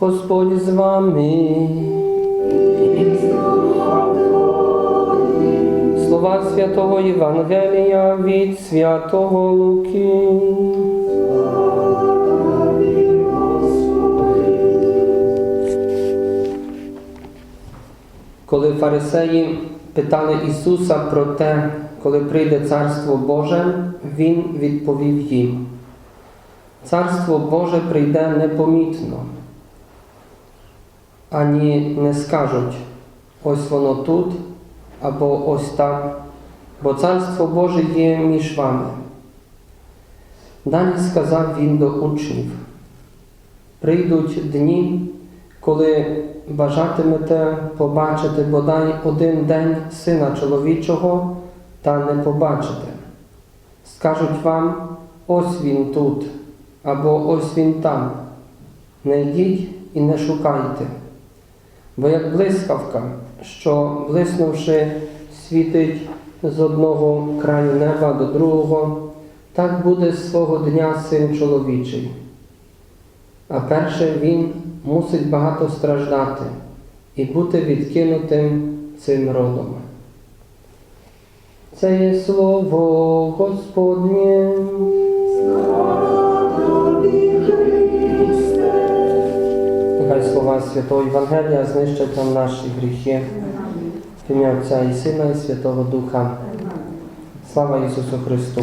Господь з вами. Слова святого Євангелія від святого Луки. Коли фарисеї питали Ісуса про те, коли прийде Царство Боже, Він відповів їм. Царство Боже прийде непомітно, ані не скажуть ось воно тут або ось там, бо Царство Боже є між вами. Далі сказав він до учнів: прийдуть дні, коли бажатимете побачити бодай один день сина чоловічого, та не побачите. Скажуть вам, ось він тут, або ось він там. Не йдіть і не шукайте. Бо як блискавка, що, блиснувши, світить з одного краю неба до другого, так буде свого дня син чоловічий. А перше він мусить багато страждати і бути відкинутим цим родом. Це є слово Господнє. Святого Євангелія знищать нам наші гріхи. В ім'я Отця і Сина, і Святого Духа. Слава Ісусу Христу!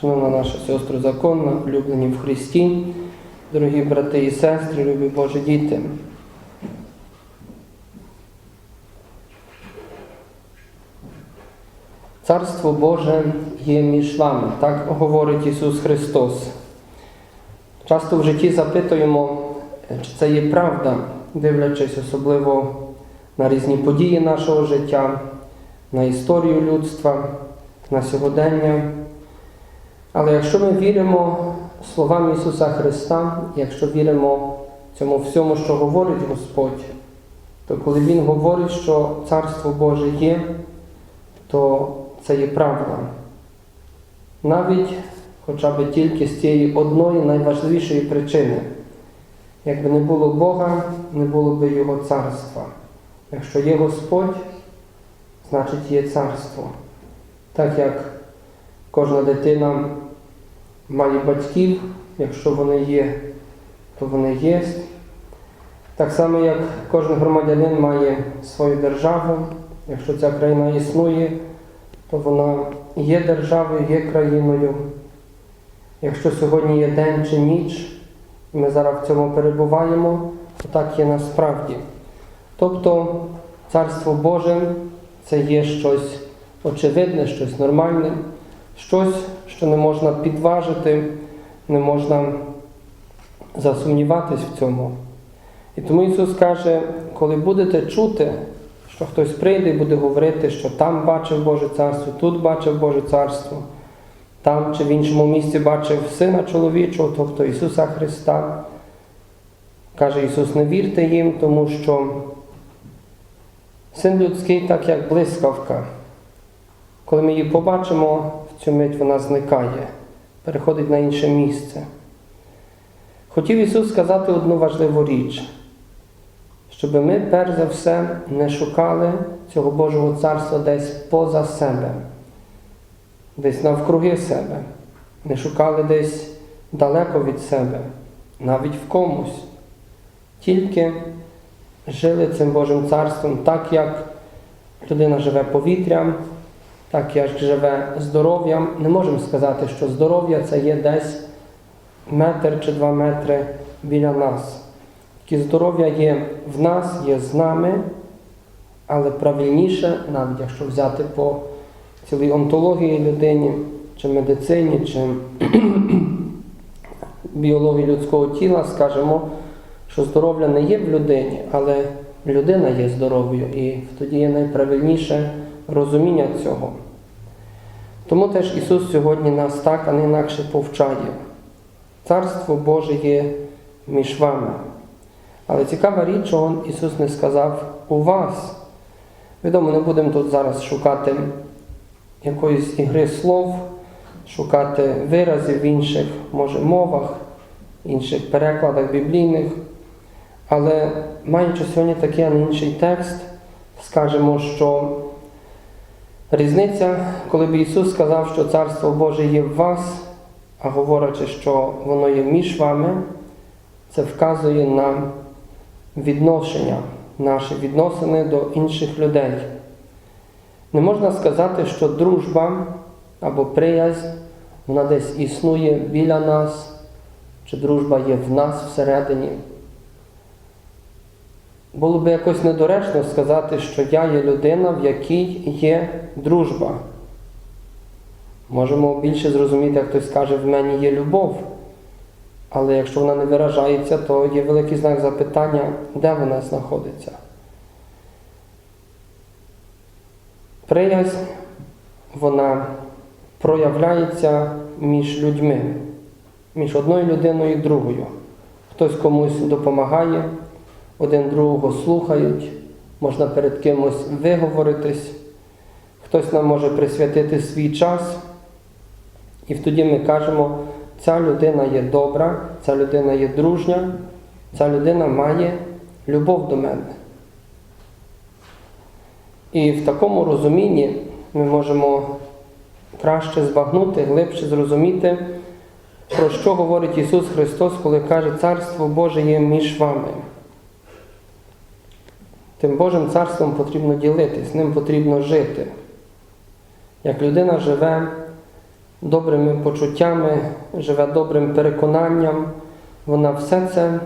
Шановна наша сестра законна, улюблені в Христі, дорогі брати і сестри, любі Божі діти. Царство Боже є між вами, так говорить Ісус Христос. Часто в житті запитуємо, чи це є правда, дивлячись особливо на різні події нашого життя, на історію людства, на сьогодення. Але якщо ми віримо словам Ісуса Христа, якщо віримо цьому всьому, що говорить Господь, то коли Він говорить, що Царство Боже є, то це є правда. Навіть хоча б тільки з цієї одної найважливішої причини. Якби не було Бога, не було б Його царства. Якщо є Господь, значить є царство. Так як кожна дитина має батьків, якщо вони є, то вони є. Так само, як кожен громадянин має свою державу, якщо ця країна існує, то вона є державою, є країною. Якщо сьогодні є день чи ніч, і ми зараз в цьому перебуваємо, то так є насправді. Тобто Царство Боже це є щось очевидне, щось нормальне, щось, що не можна підважити, не можна засумніватись в цьому. І тому Ісус каже, коли будете чути, що хтось прийде і буде говорити, що там бачив Боже Царство, тут бачив Боже Царство, там чи в іншому місці бачив Сина чоловічого, тобто Ісуса Христа. Каже Ісус, не вірте їм, тому що син людський, так як блискавка. Коли ми її побачимо, в цю мить вона зникає, переходить на інше місце. Хотів Ісус сказати одну важливу річ, щоб ми перш за все не шукали цього Божого царства десь поза себе, десь навкруги себе, не шукали десь далеко від себе, навіть в комусь, тільки жили цим Божим царством так, як людина живе повітрям, так як живе здоров'ям. Не можемо сказати, що здоров'я це є десь метр чи два метри біля нас. Таке здоров'я є в нас, є з нами, але правильніше, навіть якщо взяти по цілій онтології людині, чи медицині, чи біології людського тіла, скажемо, що здоров'я не є в людині, але людина є здоровою, і тоді є найправильніше розуміння цього. Тому теж Ісус сьогодні нас так, а не інакше повчає. Царство Боже є між вами. Але цікава річ, що Ісус не сказав у вас. Відомо, не будемо тут зараз шукати якоїсь ігри слов, шукати виразів в інших, може, мовах, інших перекладах біблійних. Але маючи сьогодні такий, а не інший текст, скажемо, що різниця, коли б Ісус сказав, що Царство Боже є в вас, а говорячи, що воно є між вами, це вказує на відношення, наші відносини до інших людей. Не можна сказати, що дружба або приязнь, вона десь існує біля нас, чи дружба є в нас всередині. Було б якось недоречно сказати, що я є людина, в якій є дружба. Можемо більше зрозуміти, як хтось скаже, в мені є любов. Але якщо вона не виражається, то є великий знак запитання, де вона знаходиться. Приязнь, вона проявляється між людьми, між одною людиною і другою. Хтось комусь допомагає, один другого слухають, можна перед кимось виговоритись, хтось нам може присвятити свій час. І тоді ми кажемо, ця людина є добра, ця людина є дружня, ця людина має любов до мене. І в такому розумінні ми можемо краще збагнути, глибше зрозуміти, про що говорить Ісус Христос, коли каже, Царство Боже є між вами. Тим Божим царством потрібно ділитись, ним потрібно жити. Як людина живе добрими почуттями, живе добрим переконанням, вона все це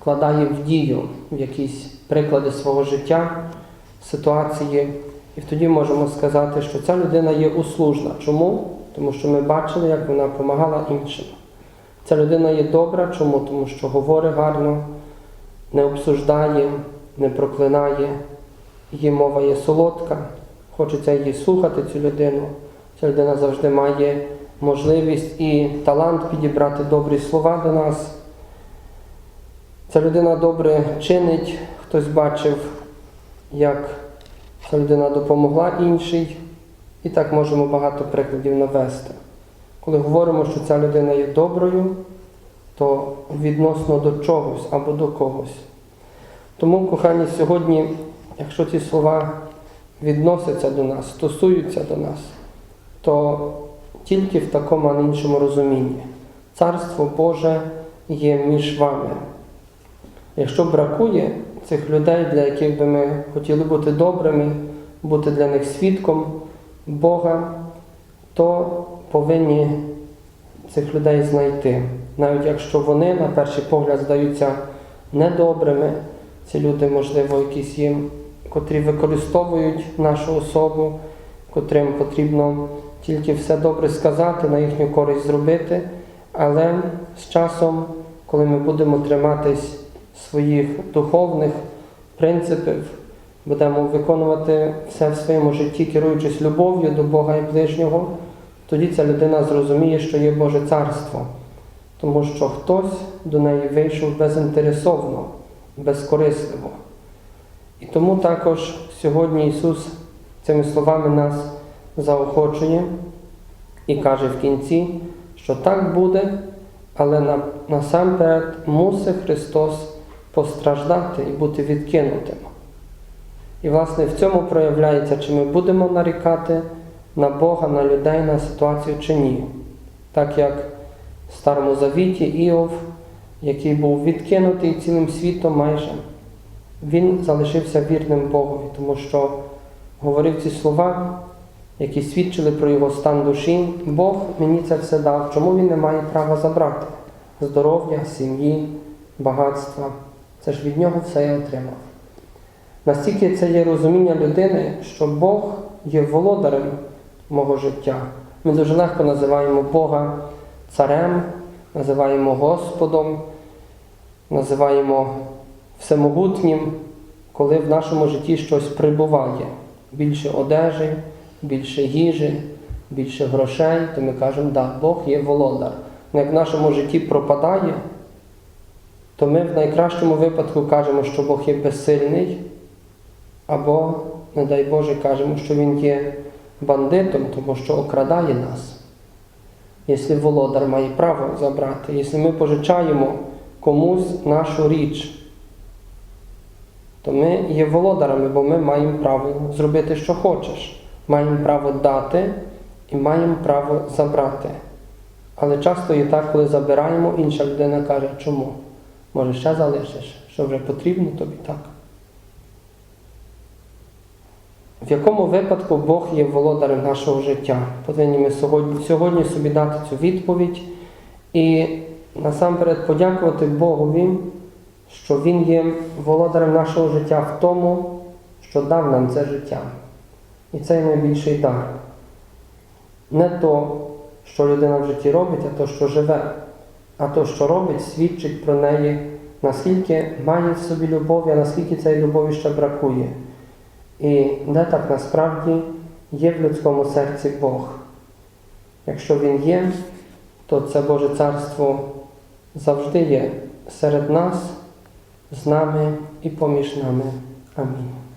вкладає в дію, в якісь приклади свого життя, ситуації. І тоді можемо сказати, що ця людина є услужна. Чому? Тому що ми бачили, як вона допомагала іншим. Ця людина є добра, чому? Тому що говорить гарно, не обсуждає, не проклинає, її мова є солодка, хочеться її слухати, цю людину. Ця людина завжди має можливість і талант підібрати добрі слова до нас. Ця людина добре чинить, хтось бачив, як ця людина допомогла іншій, і так можемо багато прикладів навести. Коли говоримо, що ця людина є доброю, то відносно до чогось або до когось. Тому, кохані, сьогодні, якщо ці слова відносяться до нас, стосуються до нас, то тільки в такому, а не іншому розумінні. Царство Боже є між вами. Якщо бракує цих людей, для яких би ми хотіли бути добрими, бути для них свідком Бога, то повинні цих людей знайти. Навіть якщо вони, на перший погляд, здаються недобрими, ці люди, можливо, якісь їм, котрі використовують нашу особу, котрим потрібно тільки все добре сказати, на їхню користь зробити, але з часом, коли ми будемо триматись своїх духовних принципів, будемо виконувати все в своєму житті, керуючись любов'ю до Бога і ближнього, тоді ця людина зрозуміє, що є Боже царство, тому що хтось до неї вийшов безінтересовно, безкорисливо. І тому також сьогодні Ісус цими словами нас заохочує і каже в кінці, що так буде, але насамперед мусить Христос постраждати і бути відкинутим. І, власне, в цьому проявляється, чи ми будемо нарікати на Бога, на людей, на ситуацію чи ні. Так як в Старому Завіті Іов, який був відкинутий цілим світом майже, він залишився вірним Богові, тому що говорив ці слова, які свідчили про його стан душі. Бог мені це все дав. Чому він не має права забрати? Здоров'я, сім'ї, багатства. Це ж від нього все я отримав. Настільки це є розуміння людини, що Бог є володарем мого життя. Ми дуже легко називаємо Бога царем, називаємо Господом, називаємо всемогутнім, коли в нашому житті щось прибуває. Більше одежі, більше їжі, більше грошей, то ми кажемо, да, Бог є володар. Но як в нашому житті пропадає, то ми в найкращому випадку кажемо, що Бог є безсильний, або, не дай Боже, кажемо, що Він є бандитом, тому що окрадає нас. якщо володар має право забрати, якщо ми пожичаємо комусь нашу річ, то ми є володарами, бо ми маємо право зробити, що хочеш. Маємо право дати і маємо право забрати. Але часто є так, коли забираємо, інша людина каже, чому? Може, ще залишиш, що вже потрібно тобі так. В якому випадку Бог є володарем нашого життя? Повинні ми сьогодні, сьогодні собі дати цю відповідь і насамперед подякувати Богові, що Він є володарем нашого життя в тому, що дав нам це життя. І це найбільший дар. Не то, що людина в житті робить, а то, що живе. А то, що робить, свідчить про неї, наскільки має в собі любові, а наскільки цієї любові ще бракує. І де так насправді є в людському серці Бог. Якщо Він є, то це Боже Царство завжди є серед нас, з нами і поміж нами. Амінь.